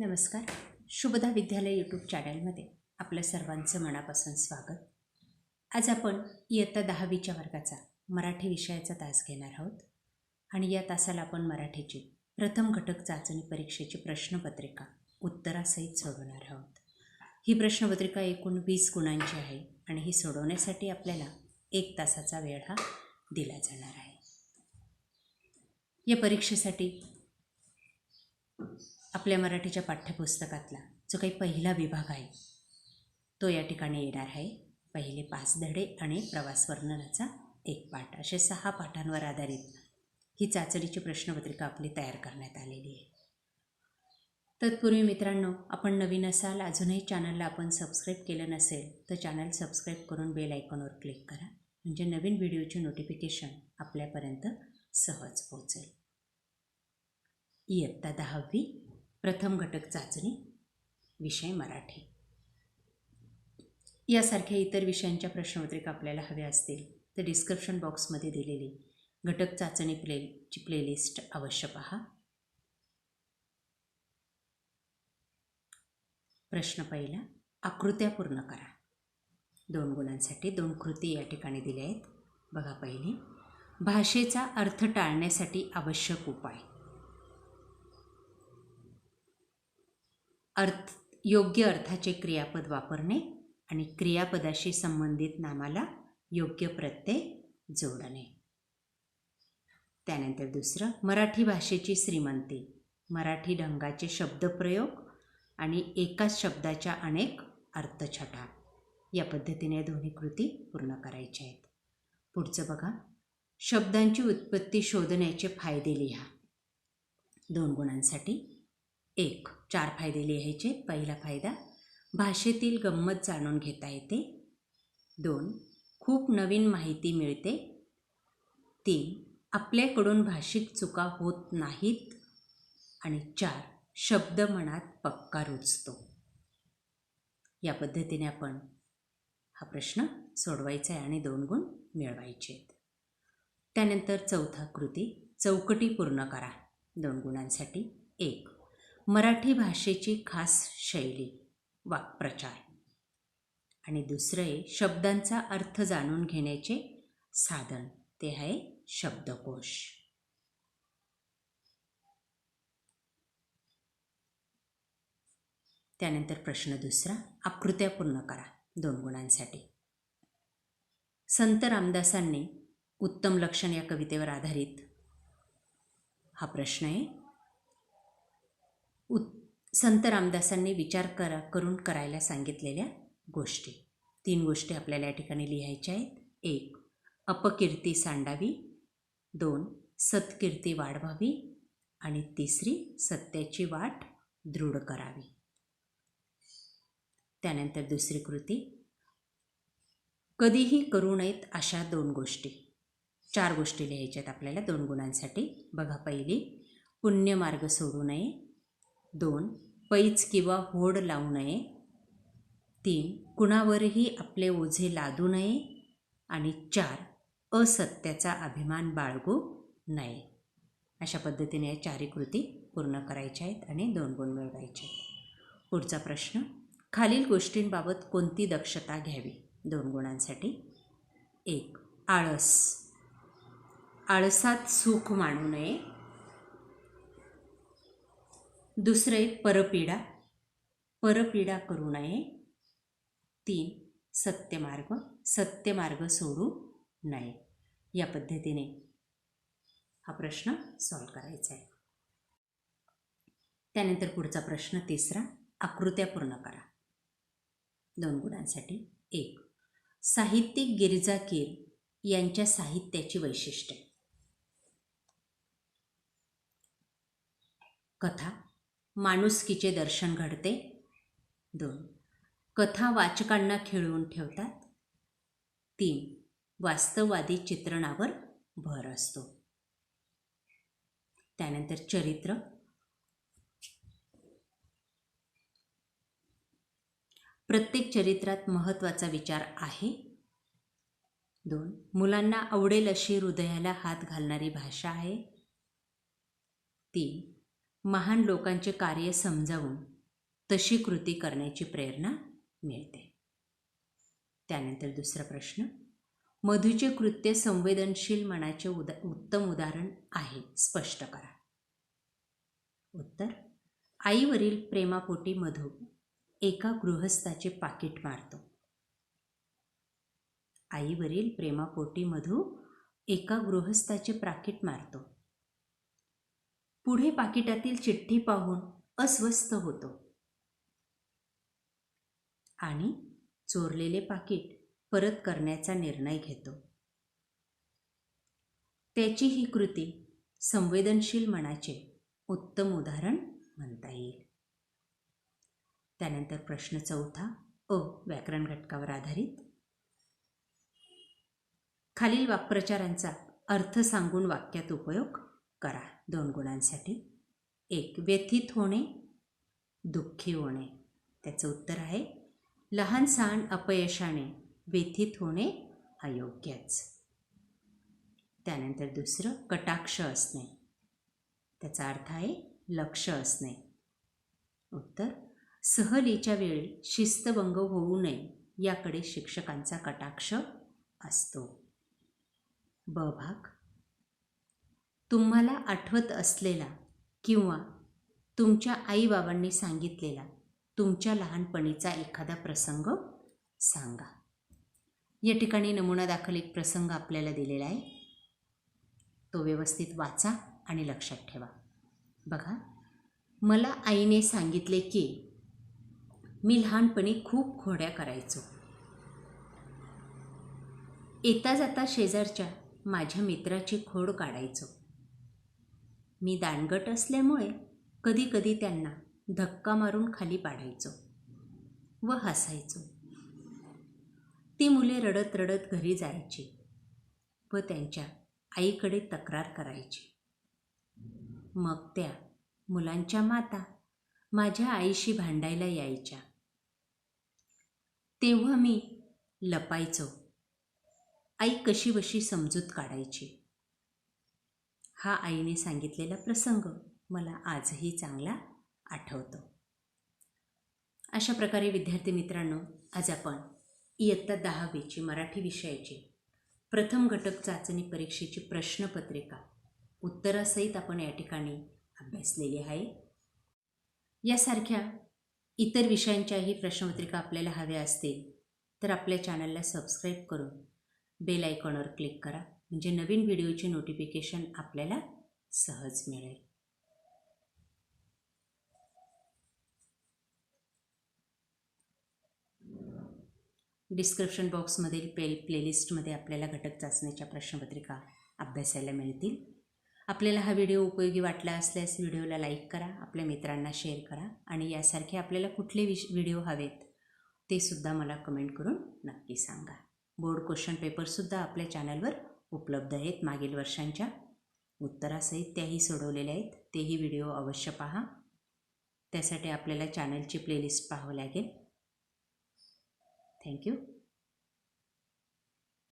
नमस्कार. शुभदा विद्यालय यूट्यूब चॅनलमध्ये आपलं सर्वांचं मनापासून स्वागत. आज आपण इयत्ता दहावीच्या वर्गाचा मराठी विषयाचा तास घेणार आहोत. आणि या तासाला आपण मराठीची प्रथम घटक चाचणी परीक्षेची प्रश्नपत्रिका उत्तरासहित सोडवणार आहोत. ही प्रश्नपत्रिका एकूण वीस गुणांची आहे आणि ही सोडवण्यासाठी आपल्याला एक तासाचा वेळ हा दिला जाणार आहे. या परीक्षेसाठी आपल्या मराठीच्या पाठ्यपुस्तकातला जो काही पहिला विभाग आहे तो या ठिकाणी येणार आहे. पहिले पाच धडे आणि प्रवास वर्णनाचा एक पाठ. असे सहा पाठांवर आधारित ही चाचणीची प्रश्नपत्रिका आपली तयार करण्यात आलेली आहे. तत्पूर्वी मित्रांनो आपण नवीन असाल अजूनही चॅनलला आपण सबस्क्राईब केलं नसेल तर चॅनल सबस्क्राईब करून बेल आयकॉनवर क्लिक करा. म्हणजे नवीन व्हिडिओचे नोटिफिकेशन आपल्यापर्यंत सहज पोहोचेल. इयत्ता दहावी प्रथम घटक चाचणी विषय मराठी. यासारख्या इतर विषयांच्या प्रश्नपत्रिका आपल्याला हव्या असतील तर डिस्क्रिप्शन बॉक्समध्ये दिलेली घटक चाचणी प्लेची प्लेलिस्ट अवश्य पहा. प्रश्न पहिला आकृत्या पूर्ण करा. दोन गुणांसाठी दोन कृती या ठिकाणी दिल्या आहेत. बघा पहिली भाषेचा अर्थ टाळण्यासाठी आवश्यक उपाय. अर्थ योग्य अर्थाचे क्रियापद वापरणे आणि क्रियापदाशी संबंधित नामाला योग्य प्रत्यय जोडणे. त्यानंतर दुसरं मराठी भाषेची श्रीमंती. मराठी ढंगाचे शब्दप्रयोग आणि एकाच शब्दाच्या अनेक अर्थछटा. या पद्धतीने दोन्ही कृती पूर्ण करायच्या आहेत. पुढचं बघा. शब्दांची उत्पत्ती शोधण्याचे फायदे लिहा. दोन गुणांसाठी एक. चार फायदे लिहायचे. पहिला फायदा भाषेतील गंमत जाणून घेता येते. दोन खूप नवीन माहिती मिळते. तीन आपल्याकडून भाषिक चुका होत नाहीत. आणि चार शब्द मनात पक्का रुजतो. या पद्धतीने आपण हा प्रश्न सोडवायचा आहे आणि दोन गुण मिळवायचे आहेत. त्यानंतर चौथा कृती चौकटी पूर्ण करा. दोन गुणांसाठी एक. मराठी भाषेची खास शैली वाक्प्रचार. आणि दुसरं आहे शब्दांचा अर्थ जाणून घेण्याचे साधन ते आहे शब्दकोश. त्यानंतर प्रश्न दुसरा आकृत्या पूर्ण करा दोन गुणांसाठी. संत रामदासांनी उत्तम लक्षण या कवितेवर आधारित हा प्रश्न आहे उत् संत रामदासांनी विचार करा करून करायला सांगितलेल्या गोष्टी. तीन गोष्टी आपल्याला या ठिकाणी लिहायच्या आहेत. एक अपकीर्ती सांडावी. दोन सत्कीर्ती वाढवावी. आणि तिसरी सत्याची वाट दृढ करावी. त्यानंतर दुसरी कृती. कधीही करू नयेत अशा दोन गोष्टी. चार गोष्टी लिहायच्या आहेत आपल्याला दोन गुणांसाठी. बघा पहिली पुण्यमार्ग सोडू नये. दोन पैच किंवा होड लावू नये. तीन कुणावरही आपले ओझे लादू नये. आणि चार असत्याचा अभिमान बाळगू नये. अशा पद्धतीने या चारही कृती पूर्ण करायच्या आहेत आणि दोन गुण मिळवायचे आहेत. पुढचा प्रश्न खालील गोष्टींबाबत कोणती दक्षता घ्यावी? दोन गुणांसाठी. एक आळस. आळसात सुख मानू नये. दुसरं एक परपीडा. परपीडा करू नये. तीन सत्यमार्ग. सत्यमार्ग सोडू नये. या पद्धतीने हा प्रश्न सॉल्व करायचा आहे. त्यानंतर पुढचा प्रश्न तिसरा आकृत्या पूर्ण करा. दोन गुणांसाठी एक. साहित्यिक गिरिजा कीर यांच्या साहित्याची वैशिष्ट्ये. कथा माणुसकीचे दर्शन घडते. दोन. कथा वाचकांना खिळवून ठेवतात. तीन. वास्तववादी चित्रणावर भर असतो. त्यानंतर चरित्र. प्रत्येक चरित्रात महत्त्वाचा विचार आहे. दोन. मुलांना आवडेल अशी हृदयाला हात घालणारी भाषा आहे. तीन. महान लोकांचे कार्य समजावून तशी कृती करण्याची प्रेरणा मिळते. त्यानंतर दुसरा प्रश्न मधूचे कृत्य संवेदनशील मनाचे उदा उत्तम उदाहरण आहे स्पष्ट करा. उत्तर आईवरील प्रेमापोटी मधू एका गृहस्थाचे पाकिट मारतो. आईवरील प्रेमापोटी मधू एका गृहस्थाचे पाकिट मारतो. पुढे पाकिटातील चिठ्ठी पाहून अस्वस्थ होतो. आणि चोरलेले पाकिट परत करण्याचा निर्णय घेतो. त्याची ही कृती संवेदनशील मनाचे उत्तम उदाहरण म्हणता येईल. त्यानंतर प्रश्न चौथा अ व्याकरण घटकावर आधारित. खालील वाक्प्रचारांचा अर्थ सांगून वाक्यात उपयोग करा. दोन गुणांसाठी. एक व्यथित होणे. दुःखी होणे. त्याचं उत्तर आहे लहान सहान अपयशाने व्यथित होणे अयोग्यच. त्यानंतर दुसरं कटाक्ष असणे. त्याचा अर्थ आहे लक्ष असणे. उत्तर सहलीच्या वेळी शिस्तभंग होऊ नये याकडे शिक्षकांचा कटाक्ष असतो. ब भाग तुम्हाला आठवत असलेला किंवा तुमच्या आईबाबांनी सांगितलेला तुमच्या लहानपणीचा एखादा प्रसंग सांगा. या ठिकाणी नमुना दाखल एक प्रसंग आपल्याला दिलेला आहे. तो व्यवस्थित वाचा आणि लक्षात ठेवा. बघा मला आईने सांगितले की मी लहानपणी खूप खोड्या करायचो. येता जाता शेजारच्या माझ्या मित्राची खोड काढायचो. मी दानगट असल्यामुळे कधीकधी त्यांना धक्का मारून खाली पाडायचो व हसायचो. ती मुले रडत रडत घरी जायची व त्यांच्या आईकडे तक्रार करायची. मग त्या मुलांच्या माता माझ्या आईशी भांडायला यायच्या. तेव्हा मी लपायचो. आई कशी बशी समजूत काढायची? हा आईने सांगितलेला प्रसंग मला आजही चांगला आठवतो. अशा प्रकारे विद्यार्थी मित्रांनो आज आपण इयत्ता दहावीची मराठी विषयाची प्रथम घटक चाचणी परीक्षेची प्रश्नपत्रिका उत्तरासहित आपण या ठिकाणी अभ्यासलेली आहे. यासारख्या इतर विषयांच्याही प्रश्नपत्रिका आपल्याला हव्या असतील तर आपल्या चॅनलला सबस्क्राईब करून बेल आयकॉनवर क्लिक करा. म्हणजे नवीन व्हिडिओचे नोटिफिकेशन आपल्याला सहज मिळेल. डिस्क्रिप्शन बॉक्समधील प्ले प्लेलिस्टमध्ये आपल्याला घटक चाचणीच्या प्रश्नपत्रिका अभ्यासायला मिळतील. आपल्याला हा व्हिडिओ उपयोगी वाटला असल्यास व्हिडिओला लाईक करा आपल्या मित्रांना शेअर करा आणि यासारखे आपल्याला कुठले विश व्हिडिओ हवेत ते सुद्धा मला कमेंट करून नक्की सांगा. बोर्ड क्वेश्चन पेपरसुद्धा आपल्या चॅनलवर उपलब्ध आहेत मागील वर्षांच्या. उत्तरासहित त्याही सोडवलेल्या आहेत. तेही व्हिडिओ अवश्य पहा. त्यासाठी आपल्याला चॅनलची प्लेलिस्ट पाहावं लागेल. थँक्यू.